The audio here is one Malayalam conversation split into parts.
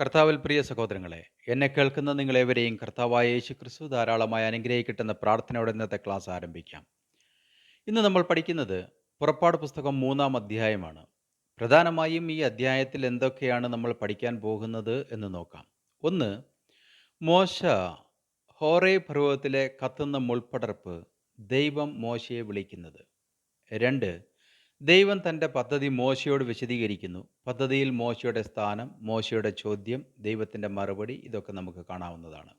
കർത്താവിൽ പ്രിയ സഹോദരങ്ങളെ എന്നെ കേൾക്കുന്ന നിങ്ങളേവരെയും കർത്താവായ യേശു ക്രിസ്തു ധാരാളമായി അനുഗ്രഹിക്കട്ടെന്ന പ്രാർത്ഥനയോടെ ഇന്നത്തെ ക്ലാസ് ആരംഭിക്കാം. ഇന്ന് നമ്മൾ പഠിക്കുന്നത് പുറപ്പാട് പുസ്തകം മൂന്നാം അധ്യായമാണ്. പ്രധാനമായും ഈ അധ്യായത്തിൽ എന്തൊക്കെയാണ് നമ്മൾ പഠിക്കാൻ പോകുന്നത് എന്ന് നോക്കാം. ഒന്ന് മോശ ഹോറേ പർവതത്തിലെ കത്തുന്ന മുൾപ്പടർപ്പ് ദൈവം മോശയെ വിളിക്കുന്നത്. രണ്ട് ദൈവം തന്റെ പദ്ധതി മോശയോട് വിശദീകരിക്കുന്നു. പദ്ധതിയിൽ മോശയുടെ സ്ഥാനം മോശയുടെ ചോദ്യം ദൈവത്തിന്റെ മറുപടി ഇതൊക്കെ നമുക്ക് കാണാവുന്നതാണ്.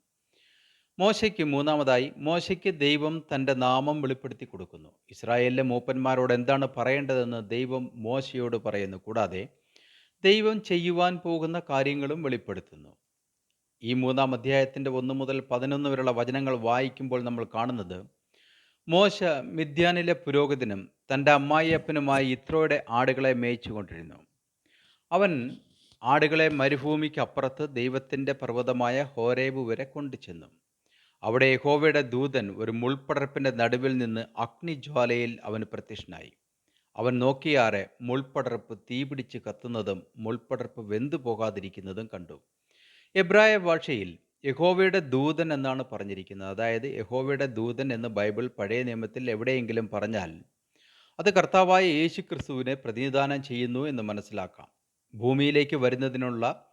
മോശയ്ക്ക് മൂന്നാമതായി മോശയ്ക്ക് ദൈവം തന്റെ നാമം വെളിപ്പെടുത്തി കൊടുക്കുന്നു. ഇസ്രായേലിലെ മൂപ്പന്മാരോട് എന്താണ് പറയേണ്ടതെന്ന് ദൈവം മോശയോട് പറയുന്നു. കൂടാതെ ദൈവം ചെയ്യുവാൻ പോകുന്ന കാര്യങ്ങളും വെളിപ്പെടുത്തുന്നു. ഈ മൂന്നാം അധ്യായത്തിന്റെ ഒന്ന് മുതൽ പതിനൊന്ന് വരെയുള്ള വചനങ്ങൾ വായിക്കുമ്പോൾ നമ്മൾ കാണുന്നത് മോശ മിദ്യാനിലെ പുരോഗതിനും തന്റെ അമ്മായിയപ്പനുമായി ഇത്രോയുടെ ആടുകളെ മേയിച്ചുകൊണ്ടിരുന്നു അവൻ ആടുകളെ മരുഭൂമിക്ക് അപ്പുറത്ത് ദൈവത്തിന്റെ പർവതമായ ഹോരേബ് വരെ കൊണ്ടുചെന്നു. അവിടെ യഹോവയുടെ ദൂതൻ ഒരു മുൾപ്പടർപ്പിന്റെ നടുവിൽ നിന്ന് അഗ്നിജ്വാലയിൽ അവന് പ്രത്യക്ഷനായി. അവൻ നോക്കിയാറെ മുൾപ്പടർപ്പ് തീപിടിച്ച് കത്തുന്നതും മുൾപ്പടർപ്പ് വെന്തു പോകാതിരിക്കുന്നതും കണ്ടു. എബ്രായ ഭാഷയിൽ യഹോവയുടെ ദൂതൻ എന്നാണ് പറഞ്ഞിരിക്കുന്നത്. അതായത് യഹോവയുടെ ദൂതൻ എന്ന് ബൈബിൾ പഴയ നിയമത്തിൽ എവിടെയെങ്കിലും പറഞ്ഞാൽ അത് കർത്താവായ യേശു ക്രിസ്തുവിനെ പ്രതിനിധാനം ചെയ്യുന്നു എന്ന് മനസ്സിലാക്കാം. ഭൂമിയിലേക്ക് വരുന്നതിനുള്ള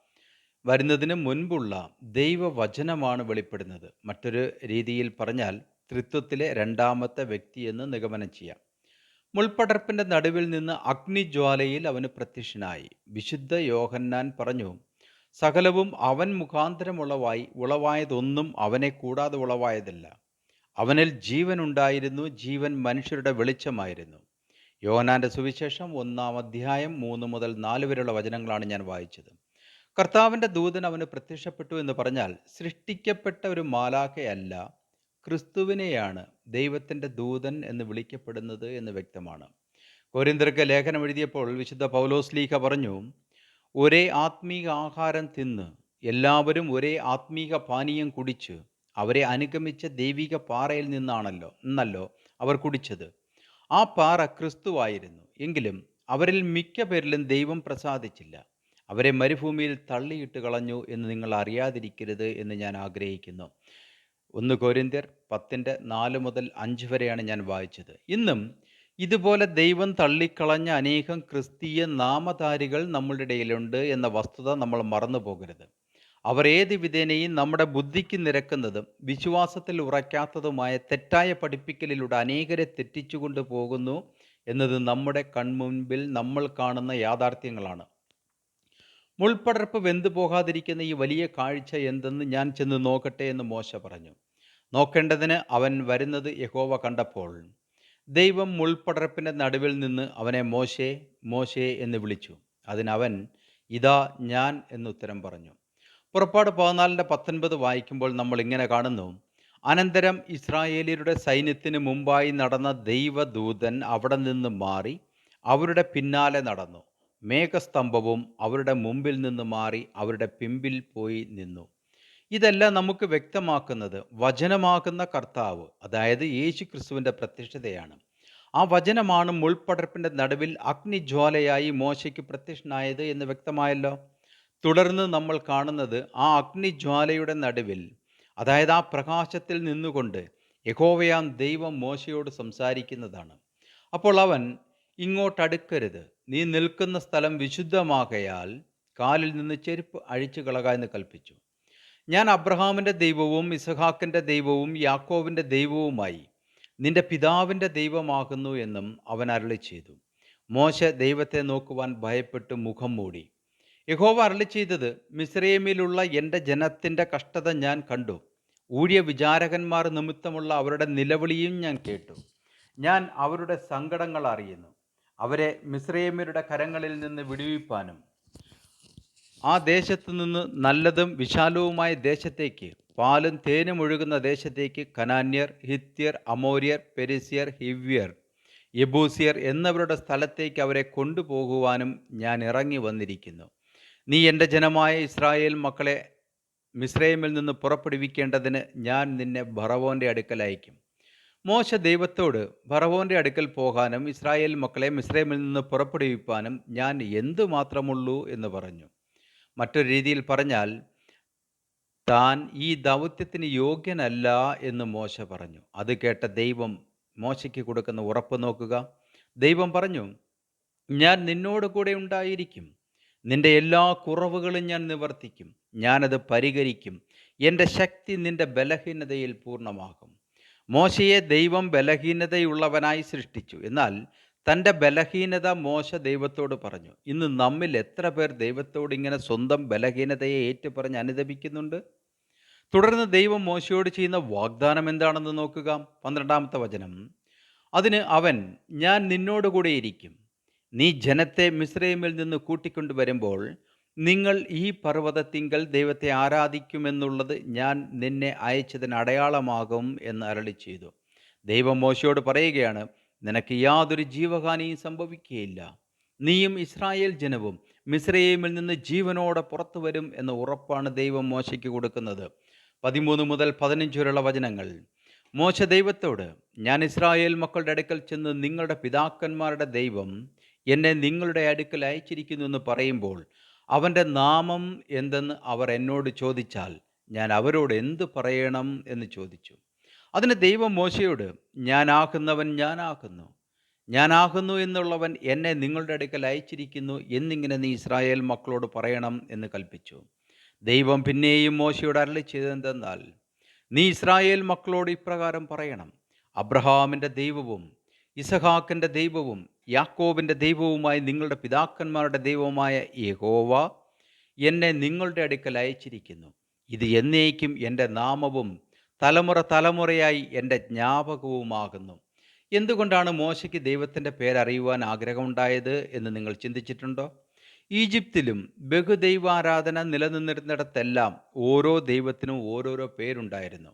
വരുന്നതിന് മുൻപുള്ള ദൈവവചനമാണ് വെളിപ്പെടുന്നത്. മറ്റൊരു രീതിയിൽ പറഞ്ഞാൽ ത്രിത്വത്തിലെ രണ്ടാമത്തെ വ്യക്തി എന്ന് നിഗമനം ചെയ്യാം. മുൾപ്പടർപ്പിന്റെ നടുവിൽ നിന്ന് അഗ്നിജ്വാലയിൽ അവന് പ്രത്യക്ഷനായി. വിശുദ്ധ യോഹന്നാൻ പറഞ്ഞു സകലവും അവൻ മുഖാന്തരം ഉളവായി ഉളവായതൊന്നും അവനെ കൂടാതെ ഉളവായതല്ല. അവനിൽ ജീവൻ ഉണ്ടായിരുന്നു ജീവൻ മനുഷ്യരുടെ വെളിച്ചമായിരുന്നു. യോഹനാന്റെ സുവിശേഷം ഒന്നാം അധ്യായം മൂന്ന് മുതൽ നാല് വരെയുള്ള വചനങ്ങളാണ് ഞാൻ വായിച്ചത്. കർത്താവിന്റെ ദൂതൻ അവന് പ്രത്യക്ഷപ്പെട്ടു എന്ന് പറഞ്ഞാൽ സൃഷ്ടിക്കപ്പെട്ട ഒരു മാലാഖയല്ല ക്രിസ്തുവിനെയാണ് ദൈവത്തിന്റെ ദൂതൻ എന്ന് വിളിക്കപ്പെടുന്നത് എന്ന് വ്യക്തമാണ്. കോരിന്തർക്ക് ലേഖനം എഴുതിയപ്പോൾ വിശുദ്ധ പൗലോസ് ലീഖ പറഞ്ഞു ഒരേ ആത്മീക ആഹാരം തിന്ന് എല്ലാവരും ഒരേ ആത്മീക പാനീയം കുടിച്ച് അവരെ അനുഗമിച്ച ദൈവിക പാറയിൽ നിന്നാണല്ലോ എന്നല്ലോ അവർ കുടിച്ചത്. ആ പാറ ക്രിസ്തുവായിരുന്നു. എങ്കിലും അവരിൽ മിക്ക പേരിലും ദൈവം പ്രസാദിച്ചില്ല. അവരെ മരുഭൂമിയിൽ തള്ളിയിട്ട് കളഞ്ഞു എന്ന് നിങ്ങൾ അറിയാതിരിക്കരുത് എന്ന് ഞാൻ ആഗ്രഹിക്കുന്നു. ഒന്ന് കോരിന്ത്യർ പത്തിന്റെ നാല് മുതൽ അഞ്ച് വരെയാണ് ഞാൻ വായിച്ചത്. ഇന്നും ഇതുപോലെ ദൈവം തള്ളിക്കളഞ്ഞ അനേകം ക്രിസ്തീയ നാമധാരികൾ നമ്മളുടെ ഇടയിലുണ്ട് എന്ന വസ്തുത നമ്മൾ മറന്നു പോകരുത്. അവർ ഏത് വിധേനയും നമ്മുടെ ബുദ്ധിക്ക് നിരക്കുന്നതും വിശ്വാസത്തിൽ ഉറയ്ക്കാത്തതുമായ തെറ്റായ പഠിപ്പിക്കലിലൂടെ അനേകരെ തെറ്റിച്ചുകൊണ്ട് പോകുന്നു എന്നത് നമ്മുടെ കൺമുൻപിൽ നമ്മൾ കാണുന്ന യാഥാർത്ഥ്യങ്ങളാണ്. മുൾപ്പടർപ്പ് വെന്തു പോകാതിരിക്കുന്ന ഈ വലിയ കാഴ്ച എന്തെന്ന് ഞാൻ ചെന്ന് നോക്കട്ടെ എന്ന് മോശ പറഞ്ഞു. നോക്കേണ്ടതിന് അവൻ വരുന്നത് യഹോവ കണ്ടപ്പോൾ. ദൈവം മുൾപ്പടർപ്പിന്റെ നടുവിൽ നിന്ന് അവനെ മോശേ മോശേ എന്ന് വിളിച്ചു. അതിനവൻ ഇതാ ഞാൻ എന്നുത്തരം പറഞ്ഞു. പുറപ്പാട് പതിനാലിന്റെ പത്തൊൻപത് വായിക്കുമ്പോൾ നമ്മൾ ഇങ്ങനെ കാണുന്നു. അനന്തരം ഇസ്രായേലിയരുടെ സൈന്യത്തിന് മുമ്പായി നടന്ന ദൈവദൂതൻ അവിടെ നിന്ന് മാറി അവരുടെ പിന്നാലെ നടന്നു. മേഘസ്തംഭവും അവരുടെ മുമ്പിൽ നിന്ന് മാറി അവരുടെ പിമ്പിൽ പോയി നിന്നു. ഇതെല്ലാം നമുക്ക് വ്യക്തമാക്കുന്നത് വചനമാകുന്ന കർത്താവ് അതായത് യേശു ക്രിസ്തുവിന്റെ പ്രത്യക്ഷതയാണ്. ആ വചനമാണ് മുൾപ്പടർപ്പിന്റെ നടുവിൽ അഗ്നിജ്വാലയായി മോശയ്ക്ക് പ്രത്യക്ഷനായത് എന്ന് വ്യക്തമായല്ലോ? തുടർന്ന് നമ്മൾ കാണുന്നത് ആ അഗ്നിജ്വാലയുടെ നടുവിൽ അതായത് ആ പ്രകാശത്തിൽ നിന്നുകൊണ്ട് യഹോവയാം ദൈവം മോശയോട് സംസാരിക്കുന്നതാണ്. അപ്പോൾ അവൻ ഇങ്ങോട്ടടുക്കരുത് നീ നിൽക്കുന്ന സ്ഥലം വിശുദ്ധമാകയാൽ കാലിൽ നിന്ന് ചെരുപ്പ് അഴിച്ചു കളക എന്ന് കൽപ്പിച്ചു. ഞാൻ അബ്രഹാമിന്റെ ദൈവവും ഇസഹാക്കിന്റെ ദൈവവും യാക്കോവിന്റെ ദൈവവുമായി നിന്റെ പിതാവിന്റെ ദൈവമാകുന്നു എന്നും അവൻ അരളി ചെയ്തു മോശ ദൈവത്തെ നോക്കുവാൻ ഭയപ്പെട്ട് മുഖം മൂടി. യഹോവ അരളി ചെയ്തത് മിസ്രൈമിലുള്ള എന്റെ ജനത്തിന്റെ കഷ്ടത ഞാൻ കണ്ടു. ഊഴിയ വിചാരകന്മാർ നിമിത്തമുള്ള അവരുടെ നിലവിളിയും ഞാൻ കേട്ടു. ഞാൻ അവരുടെ സങ്കടങ്ങൾ അറിയുന്നു. അവരെ മിസ്രൈമ്യരുടെ കരങ്ങളിൽ നിന്ന് വിടുവിപ്പാനും ആ ദേശത്തു നിന്ന് നല്ലതും വിശാലവുമായ ദേശത്തേക്ക് പാലും തേനും ഒഴുകുന്ന ദേശത്തേക്ക് കനാന്യർ ഹിത്യർ അമോര്യർ പെരിസ്യർ ഹിവ്യർ യബൂസിയർ എന്നവരുടെ സ്ഥലത്തേക്ക് അവരെ കൊണ്ടുപോകുവാനും ഞാൻ ഇറങ്ങി വന്നിരിക്കുന്നു. നീ എന്റെ ജനമായ ഇസ്രായേൽ മക്കളെ മിസ്രൈമിൽ നിന്ന് പുറപ്പെടുവിക്കേണ്ടതിന് ഞാൻ നിന്നെ ഭറവോന്റെ അടുക്കൽ അയക്കും. മോശ ദൈവത്തോട് ഭറവോന്റെ അടുക്കൽ പോകാനും ഇസ്രായേൽ മക്കളെ മിസ്രൈമിൽ നിന്ന് പുറപ്പെടുവിപ്പാനും ഞാൻ എന്തു മാത്രമുള്ളൂ എന്ന് പറഞ്ഞു. മറ്റൊരു രീതിയിൽ പറഞ്ഞാൽ താൻ ഈ ദൗത്യത്തിന് യോഗ്യനല്ല എന്ന് മോശ പറഞ്ഞു. അത് കേട്ട ദൈവം മോശയ്ക്ക് കൊടുക്കുന്ന ഉറപ്പ് നോക്കുക. ദൈവം പറഞ്ഞു ഞാൻ നിന്നോട് കൂടെ ഉണ്ടായിരിക്കും. നിന്റെ എല്ലാ കുറവുകളും ഞാൻ നിവർത്തിക്കും. ഞാനത് പരിഹരിക്കും. എന്റെ ശക്തി നിന്റെ ബലഹീനതയിൽ പൂർണമാകും. മോശയെ ദൈവം ബലഹീനതയുള്ളവനായി സൃഷ്ടിച്ചു. എന്നാൽ തന്റെ ബലഹീനത മോശ ദൈവത്തോട് പറഞ്ഞു. ഇന്ന് നമ്മിൽ എത്ര പേർ ദൈവത്തോട് ഇങ്ങനെ സ്വന്തം ബലഹീനതയെ ഏറ്റുപറഞ്ഞ് അനുദപിക്കുന്നുണ്ട്? തുടർന്ന് ദൈവം മോശയോട് ചെയ്യുന്ന വാഗ്ദാനം എന്താണെന്ന് നോക്കുക. പന്ത്രണ്ടാമത്തെ വചനം. അതിന് അവൻ ഞാൻ നിന്നോടുകൂടെ ഇരിക്കും. നീ ജനത്തെ മിസ്രൈമിൽ നിന്ന് കൂട്ടിക്കൊണ്ടുവരുമ്പോൾ നിങ്ങൾ ഈ പർവതത്തിങ്കൽ ദൈവത്തെ ആരാധിക്കുമെന്നുള്ളത് ഞാൻ നിന്നെ അയച്ചതിന് അടയാളമാകും എന്ന് അരളി ചെയ്തു. ദൈവം മോശയോട് പറയുകയാണ് നിനക്ക് യാതൊരു ജീവഹാനിയും സംഭവിക്കുകയില്ല. നീയും ഇസ്രായേൽ ജനവും മിസ്രൈമിൽ നിന്ന് ജീവനോടെ പുറത്തു വരും എന്ന ഉറപ്പാണ് ദൈവം മോശയ്ക്ക് കൊടുക്കുന്നത്. പതിമൂന്ന് മുതൽ പതിനഞ്ച് വരെയുള്ള വചനങ്ങൾ. മോശ ദൈവത്തോട് ഞാൻ ഇസ്രായേൽ മക്കളുടെ അടുക്കൽ ചെന്ന് നിങ്ങളുടെ പിതാക്കന്മാരുടെ ദൈവം എന്നെ നിങ്ങളുടെ അടുക്കൽ അയച്ചിരിക്കുന്നു എന്ന് പറയുമ്പോൾ അവന്റെ നാമം എന്തെന്ന് അവർ എന്നോട് ചോദിച്ചാൽ ഞാൻ അവരോട് എന്ത് പറയണം? എന്ന് ചോദിച്ചു. അതിന് ദൈവം മോശയോട് ഞാനാകുന്നവൻ ഞാനാകുന്നു. ഞാനാകുന്നു എന്നുള്ളവൻ എന്നെ നിങ്ങളുടെ അടുക്കൽ അയച്ചിരിക്കുന്നു എന്നിങ്ങനെ നീ ഇസ്രായേൽ മക്കളോട് പറയണം എന്ന് കൽപ്പിച്ചു. ദൈവം പിന്നെയും മോശയോട് അരളി ചെയ്തെന്തെന്നാൽ നീ ഇസ്രായേൽ മക്കളോട് ഇപ്രകാരം പറയണം. അബ്രഹാമിന്റെ ദൈവവും ഇസഹാക്കിന്റെ ദൈവവും യാക്കോബിന്റെ ദൈവവുമായി നിങ്ങളുടെ പിതാക്കന്മാരുടെ ദൈവവുമായ യഹോവ എന്നെ നിങ്ങളുടെ അടുക്കൽ അയച്ചിരിക്കുന്നു. ഇത് എന്നേക്കും എന്റെ നാമവും തലമുറ തലമുറയായി എന്റെ ജ്ഞാപകവുമാകുന്നു. എന്തുകൊണ്ടാണ് മോശയ്ക്ക് ദൈവത്തിന്റെ പേരറിയുവാൻ ആഗ്രഹമുണ്ടായത് എന്ന് നിങ്ങൾ ചിന്തിച്ചിട്ടുണ്ടോ? ഈജിപ്തിലും ബഹുദൈവാരാധന നിലനിന്നിരുന്നിടത്തെല്ലാം ഓരോ ദൈവത്തിനും ഓരോരോ പേരുണ്ടായിരുന്നു.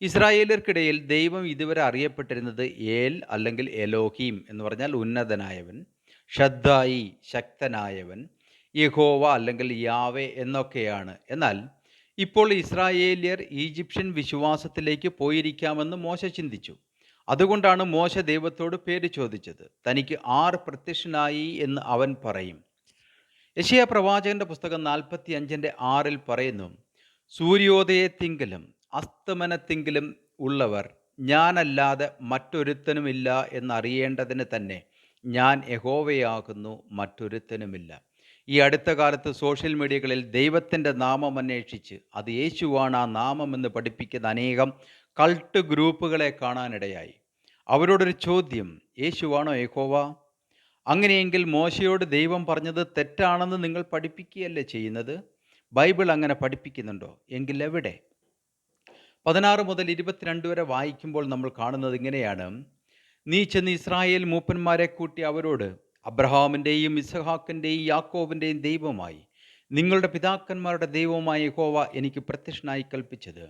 ഇസ്രായേലർക്കിടയിൽ ദൈവം ഇതുവരെ അറിയപ്പെട്ടിരുന്നത് ഏൽ അല്ലെങ്കിൽ എലോഹീം എന്ന് പറഞ്ഞാൽ ഉന്നതനായവൻ ഷദ്ദായി ശക്തനായവൻ യഹോവ അല്ലെങ്കിൽ യാവെ എന്നൊക്കെയാണ്. എന്നാൽ ഇപ്പോൾ ഇസ്രായേലിയർ ഈജിപ്ഷ്യൻ വിശ്വാസത്തിലേക്ക് പോയിരിക്കാമെന്ന് മോശ ചിന്തിച്ചു. അതുകൊണ്ടാണ് മോശ ദൈവത്തോട് പേര് ചോദിച്ചത്. തനിക്ക് ആർ പ്രത്യക്ഷനായി എന്ന് അവൻ പറയും. യശയ പ്രവാചകന്റെ പുസ്തകം നാൽപ്പത്തി അഞ്ചിന്റെ ആറിൽ പറയുന്നു സൂര്യോദയത്തിങ്കിലും അസ്തമനത്തിങ്കിലും ഉള്ളവർ ഞാനല്ലാതെ മറ്റൊരുത്തനുമില്ല എന്നറിയേണ്ടതിന് തന്നെ ഞാൻ യഹോവയാകുന്നു മറ്റൊരുത്തനുമില്ല. ഈ അടുത്ത കാലത്ത് സോഷ്യൽ മീഡിയകളിൽ ദൈവത്തിന്റെ നാമം അന്വേഷിച്ച് അത് യേശുവാണ് ആ നാമം എന്ന് പഠിപ്പിക്കുന്ന അനേകം കൾട്ട് ഗ്രൂപ്പുകളെ കാണാനിടയായി. അവരോടൊരു ചോദ്യം യേശുവാണോ യഹോവ? അങ്ങനെയെങ്കിൽ മോശയോട് ദൈവം പറഞ്ഞത് തെറ്റാണെന്ന് നിങ്ങൾ പഠിപ്പിക്കുകയല്ലേ ചെയ്യുന്നത്? ബൈബിൾ അങ്ങനെ പഠിപ്പിക്കുന്നുണ്ടോ? എങ്കിൽ എവിടെ? പതിനാറ് മുതൽ ഇരുപത്തിരണ്ട് വരെ വായിക്കുമ്പോൾ നമ്മൾ കാണുന്നത് ഇങ്ങനെയാണ്. നീ ചെന്ന് ഇസ്രായേൽ മൂപ്പന്മാരെ കൂട്ടി അവരോട് അബ്രഹാമിന്റെയും ഇസഹാക്കിന്റെയും യാക്കോബിന്റെയും ദൈവമായി നിങ്ങളുടെ പിതാക്കന്മാരുടെ ദൈവമായ ഹോവ എനിക്ക് പ്രത്യക്ഷനായി കൽപ്പിച്ചത്.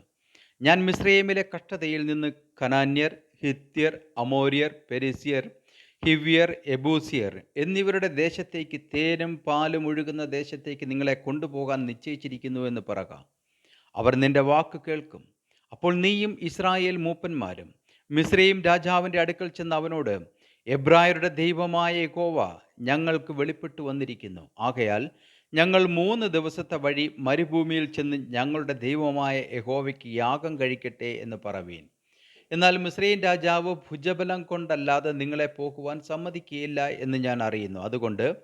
ഞാൻ മിസ്രൈമിലെ കഷ്ടതയിൽ നിന്ന് കനാന്യർ ഹിത്യർ അമോര്യർ പെരിസിയർ ഹിവ്യർ എബൂസിയർ എന്നിവരുടെ ദേശത്തേക്ക് തേനും പാലും ഒഴുകുന്ന ദേശത്തേക്ക് നിങ്ങളെ കൊണ്ടുപോകാൻ നിശ്ചയിച്ചിരിക്കുന്നു എന്ന് പറക. അവർ നിന്റെ വാക്ക് കേൾക്കും. അപ്പോൾ നീയും ഇസ്രായേൽ മൂപ്പന്മാരും മിസ്രൈം രാജാവിന്റെ അടുക്കൽ ചെന്ന് അവനോട് എബ്രായരുടെ ദൈവമായ യഹോവ ഞങ്ങൾക്ക് വെളിപ്പെട്ടു വന്നിരിക്കുന്നു. ആകയാൽ ഞങ്ങൾ മൂന്ന് ദിവസത്തെ വഴി മരുഭൂമിയിൽ ചെന്ന് ഞങ്ങളുടെ ദൈവമായ യഹോവയ്ക്ക് യാഗം കഴിക്കട്ടെ എന്ന് പറവീൻ. എന്നാൽ മിസ്രൈൻ രാജാവ് ഭുജബലം കൊണ്ടല്ലാതെ നിങ്ങളെ പോകുവാൻ സമ്മതിക്കുകയില്ല എന്ന് ഞാൻ അറിയുന്നു. അതുകൊണ്ട്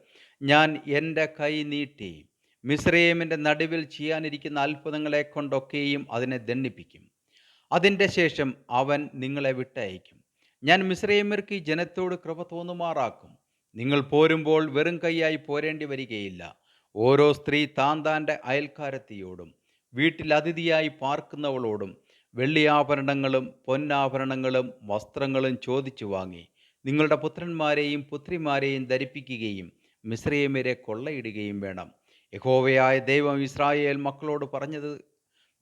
ഞാൻ എന്റെ കൈ നീട്ടി മിസ്രൈമിന്റെ നടുവിൽ ചെയ്യാനിരിക്കുന്ന അത്ഭുതങ്ങളെ കൊണ്ടൊക്കെയും അതിനെ ദണ്ഡിപ്പിക്കും. അതിന്റെ ശേഷം അവൻ നിങ്ങളെ വിട്ടയക്കും. ഞാൻ മിശ്രയമ്മർക്ക് ഈ ജനത്തോട് കൃപ തോന്നുമാറാക്കും. നിങ്ങൾ പോരുമ്പോൾ വെറും കൈയായി പോരേണ്ടി വരികയില്ല. ഓരോ സ്ത്രീ താൻ താന്റെ അയൽക്കാരത്തിയോടും വീട്ടിൽ അതിഥിയായി പാർക്കുന്നവളോടും വെള്ളിയാഭരണങ്ങളും പൊന്നാഭരണങ്ങളും വസ്ത്രങ്ങളും ചോദിച്ചു വാങ്ങി. നിങ്ങളുടെ പുത്രന്മാരെയും പുത്രിമാരെയും ധരിപ്പിക്കുകയും മിശ്രയമ്മരെ കൊള്ളയിടുകയും വേണം. യഹോവയായ ദൈവം ഇസ്രായേൽ മക്കളോട് പറഞ്ഞത്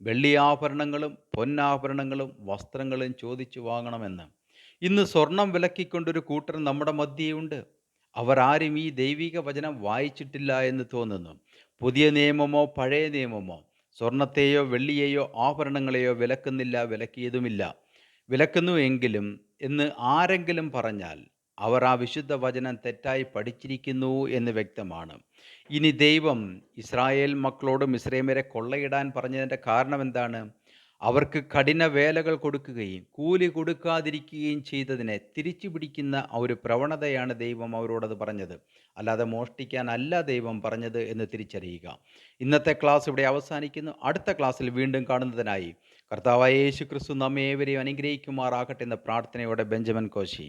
വെള്ളിയാഭരണങ്ങളും പൊന്നാഭരണങ്ങളും വസ്ത്രങ്ങളും ചോദിച്ചു വാങ്ങണമെന്ന്. ഇന്ന് സ്വർണം വിലക്കിക്കൊണ്ടൊരു കൂട്ടർ നമ്മുടെ മധ്യയുണ്ട് അവർ ആരും ഈ ദൈവിക വചനം വായിച്ചിട്ടില്ല എന്ന് തോന്നുന്നു. പുതിയ നിയമമോ പഴയ നിയമമോ സ്വർണത്തെയോ വെള്ളിയെയോ ആഭരണങ്ങളെയോ വിലക്കുന്നില്ല വിലക്കിയതുമില്ല. വിലക്കുന്നു എങ്കിലും എന്ന് ആരെങ്കിലും പറഞ്ഞാൽ അവർ ആ വിശുദ്ധ വചനം തെറ്റായി പഠിച്ചിരിക്കുന്നു എന്ന് വ്യക്തമാണ്. ഇനി ദൈവം ഇസ്രായേൽ മക്കളോട് മിസ്രൈമരെ കൊള്ളയിടാൻ പറഞ്ഞതിന്റെ കാരണം എന്താണ് അവർക്ക് കഠിന വേലകൾ കൊടുക്കുകയും കൂലി കൊടുക്കാതിരിക്കുകയും ചെയ്തതിനെ തിരിച്ചു പിടിക്കുന്ന ഒരു പ്രവണതയാണ് ദൈവം അവരോടത് പറഞ്ഞത്. അല്ലാതെ മോഷ്ടിക്കാനല്ല ദൈവം പറഞ്ഞത് എന്ന് തിരിച്ചറിയുക. ഇന്നത്തെ ക്ലാസ് ഇവിടെ അവസാനിക്കുന്നു. അടുത്ത ക്ലാസ്സിൽ വീണ്ടും കാണുന്നതിനായി കർത്താവായ യേശു ക്രിസ്തു നമ്മേവരെയും അനുഗ്രഹിക്കുമാറാകട്ടെ എന്ന പ്രാർത്ഥനയോടെ ബെഞ്ചമിൻ കോശി.